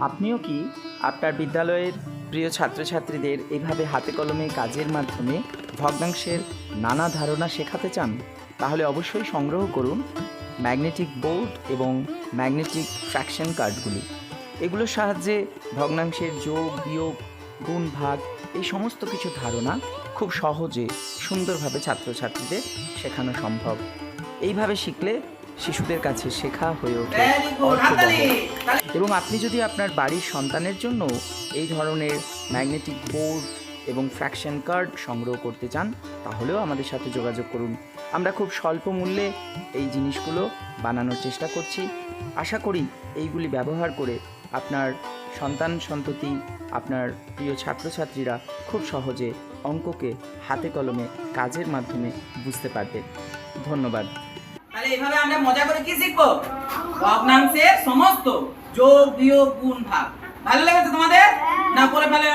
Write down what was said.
আপনিও কি আপনার বিদ্যালয়ের প্রিয় ছাত্রছাত্রীদের এভাবে হাতে কলমে কাজের মাধ্যমে ভগ্নাংশের নানা ধারণা শেখাতে চান? তাহলে অবশ্যই সংগ্রহ করুন ম্যাগনেটিক বোর্ড এবং ম্যাগনেটিক ফ্র্যাকশন কার্ডগুলি। এগুলোর সাহায্যে ভগ্নাংশের যোগ, বিয়োগ, গুণ, ভাগ এই সমস্ত কিছু ধারণা খুব সহজে সুন্দরভাবে ছাত্রছাত্রীদের শেখানো সম্ভব। এইভাবে শিখলে শিশুদের কাছে শেখা হয়ে ওঠে এবং আপনি যদি আপনার বাড়ির সন্তানের জন্য এই ধরনের ম্যাগনেটিক বোর্ড এবং ফ্র্যাকশন কার্ড সংগ্রহ করতে চান তাহলেও আমাদের সাথে যোগাযোগ করুন। আমরা খুব স্বল্প মূল্যে এই জিনিসগুলো বানানোর চেষ্টা করছি। আশা করি এইগুলি ব্যবহার করে আপনার সন্তান সন্ততি আপনার প্রিয় ছাত্রছাত্রীরা খুব সহজে অঙ্ককে হাতে কলমে কাজের মাধ্যমে বুঝতে পারবে। ধন্যবাদ। এইভাবে আমরা মজা করে কি শিখব? ভগ্নাংশের সমস্ত যোগ বিয়োগ গুণ ভাগ। ভালো লেগেছে তোমাদের? না করে ফেলে